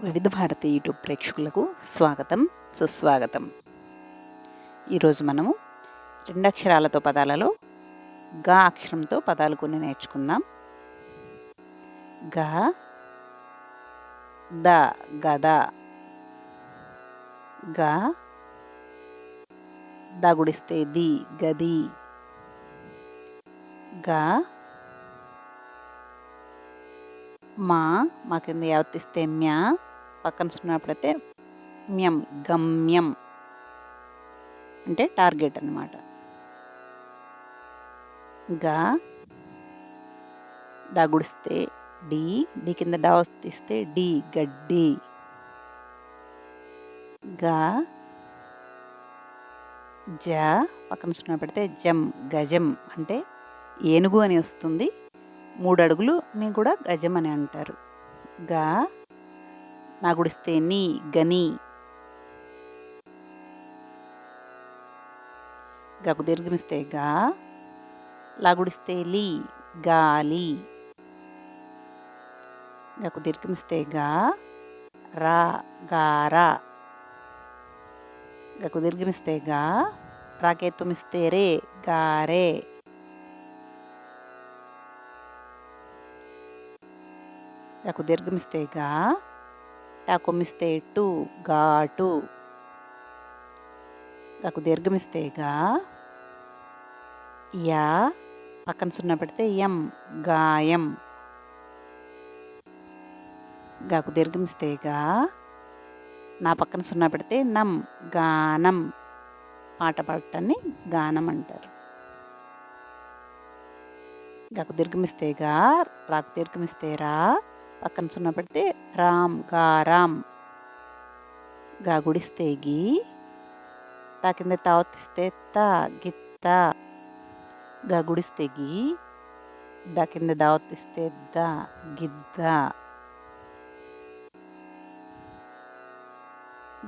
వివిధ భారతి యూట్యూబ్ ప్రేక్షకులకు స్వాగతం సుస్వాగతం. ఈరోజు మనము రెండు అక్షరాలతో పదాలలో గా అక్షరంతో పదాలు కొన్ని నేర్చుకుందాం. గా ద గద. గా దగుడిస్తే ది గది. గా మా మా కింద యావత్తిస్తే మ్యా. పక్కన సున్నప్పుడైతే మ్యం గమ్యం అంటే టార్గెట్ అన్నమాట. గా డా గుడిస్తే డి డి కింద డా వస్తే డి గడ్డి. గా జ పక్కన సున్నా పెడితే జం గజం అంటే ఏనుగు అని వస్తుంది. మూడు అడుగులుని కూడా గజం అని అంటారు. గా నా గుడిస్తే నీ గని. గకు దీర్ఘమిస్తే గా లాగుడిస్తే లీ గాలి. గకు దీర్ఘమిస్తే గా రా గారా. గకు దీర్ఘమిస్తే గా రాకేతుమిస్తే రే గారే. గకు దీర్ఘమిస్తే గా టాకొమిస్తే టు ఘాటు నాకు దీర్ఘమిస్తే గా యా. పక్కన సున్నా పెడితే ఎం గాయం గాకు దీర్ఘమిస్తే గా నా పక్కన సున్నా పెడితే నం గానం పాట పాడటాన్ని గానం అంటారు. గాకు దీర్ఘమిస్తే గా రాకు దీర్ఘమిస్తే రా. పక్కన సున్నా పెడితే రామ్ గారాం గా గుడిస్తే గి తా కింద తావతిస్తే త గిత్త గా గుడిస్తే గి దా కింద దావతిస్తే ద గిద్ద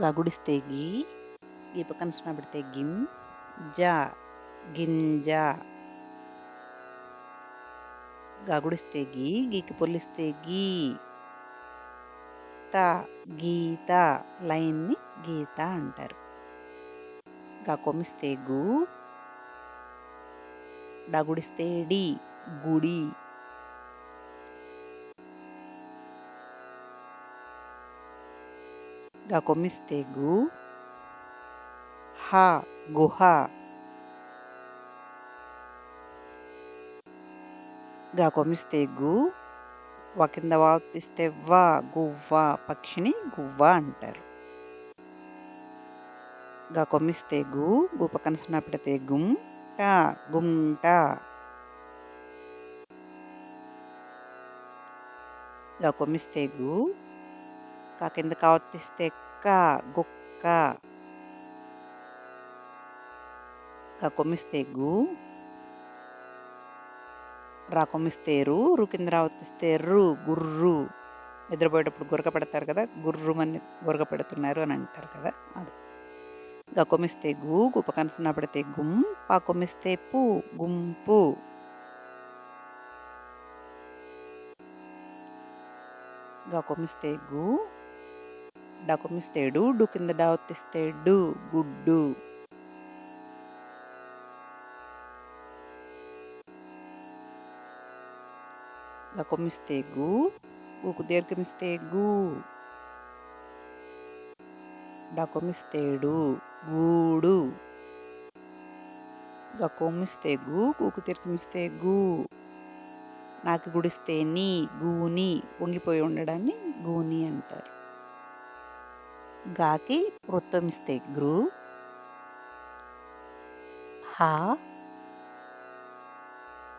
గా గుడిస్తే గి గీ పక్కన సున్నా పెడితే గిమ్ జా గింజ గా గుడిస్తే గీ గీకి పొల్లిస్తే గీ. త గీత లైన్ని గీత అంటారు. గా కొమిస్తే గు డగుడిస్తే డి గుడి. గా కొమ్మిస్తే గు హ గుహ. గా కొమిస్తే గు వ కింద వాతిస్తే వా గువ్వ పక్షిని గువ్వ అంటారు. గా కొమ్మిస్తే గు గు పక్కన సున్నా పెడితే గుమ్ టా గుంట గా కొమ్మిస్తే గు కా కింద కావతిస్తే క గుక్క గా కొమ్మిస్తే గు రాకొమ్మిస్తేరు రు కింద గుర్రు. నిద్రపోయేటప్పుడు గురక పెడతారు కదా గుర్రుమని గురక పెడుతున్నారు అని అంటారు కదా అది. గా కొమ్మిస్తే గు గు పక్కన పెడితే గుమ్ పా పు గుంపు. గా కొమ్మిస్తే గు డా డు కింద డా గుడ్డు. గా కొమ్మిస్తే గు గుకు గు డా గూడు గా కొమ్మిస్తే గు గుకు దీర్ఘమిస్తే గు నాకు గుడిస్తే నీ గూని పొంగిపోయి ఉండడాన్ని గూని అంటారు గాకి వృత్తం ఇస్తే గృ హా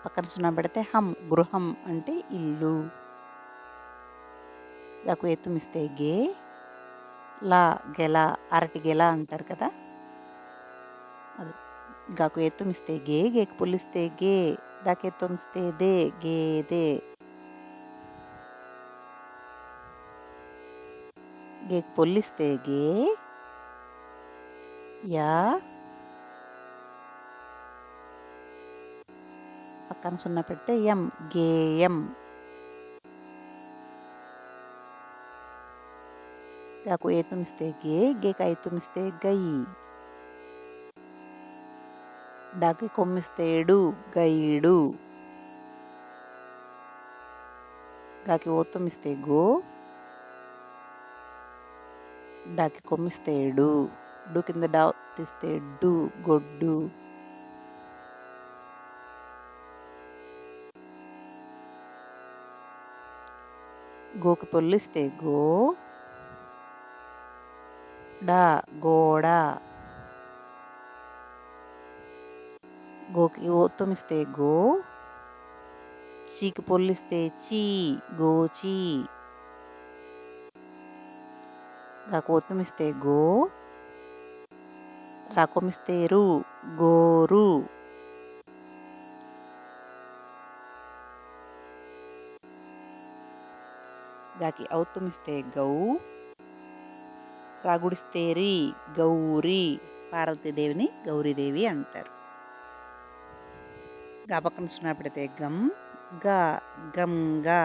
పక్కన సున్నా పెడితే హం గృహం అంటే ఇల్లు. గాకు ఎత్తుమిస్తే గే లా గెల అరటి గెల అంటారు కదా. అది గాకు ఎత్తుమిస్తే గే గేకు పుల్లిస్తే గే దాకి ఎత్తుమిస్తే దే గేదే గేకు పొల్లిస్తే గే యా పక్కన సున్న పెడితే ఎం గేయం గాకు ఏతుమిస్తే గే గేక ఏతుమిస్తే గయి డాకి కొమ్మిస్తేడు గైడు. గాకి ఓతుమిస్తే గో డాకి కొమ్మిస్తేడు. డు కింద డా తీస్తే డు గొడ్డు. గోకి పొల్లిస్తే గో డా గోడ. గోకి ఓత్తమిస్తే గో చీకి పొల్లిస్తే చీ గోచి గాకు ఓత్తమిస్తే గో రాకొమిస్తే రు గోరు గాకి ఔతుమిస్తే గౌ రాగుడిస్తే రీ గౌరీ పార్వతీదేవిని గౌరీదేవి అంటారు గా పక్కన సున్నా పెడితే గమ్గా గంగా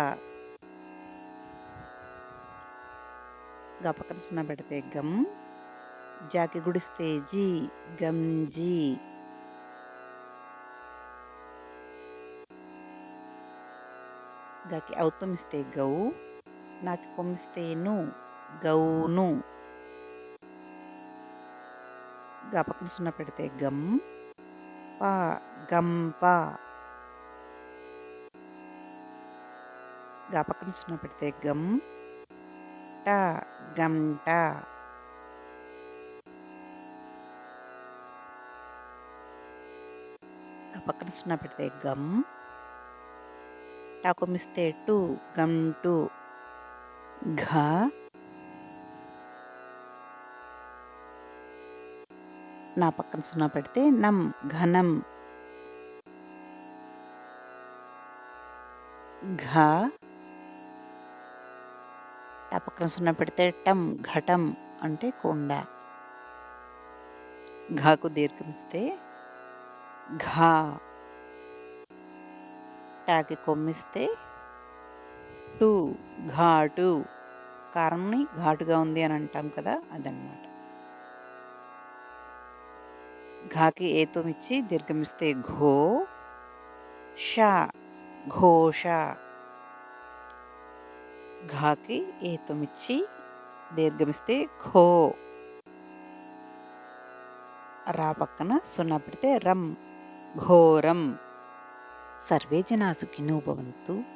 గా పక్కన సున్నా పెడితే గమ్ జాకి గుడిస్తే జీ గంజి గాకి ఔతమిస్తే గౌ నాకు కొమ్మిస్తేను గౌను. గా పక్కన సున్నా పెడితే గమ్ పా గంప గా పక్కన సున్నా పెడితే గమ్ ట గంట పక్కన సున్నా పెడితే గమ్ టాకు మిస్తే టు గంటు ఘ. నా పక్కన సున్నా పెడితే నం ఘనం. ఘ. ఆ పక్కన సున్నా పెడితే టం ఘటం అంటే కొండ. ఘాకు దీర్ఘమిస్తే ఘా. టాకి కొమ్మిస్తే ఘాటు ఘాటు. కారంని ఘాటుగా ఉంది అని అంటాం కదా అదనమాట ఘాకి ఏతోమిచ్చి ఇచ్చి దీర్ఘమిస్తే ఘో షా ఘోష. ఘాకి ఏతం ఇచ్చి దీర్ఘమిస్తే ఘో. రా పక్కన సున్నా పెడితే రం ఘోరం. సర్వే జనా సుఖినో భవంతు.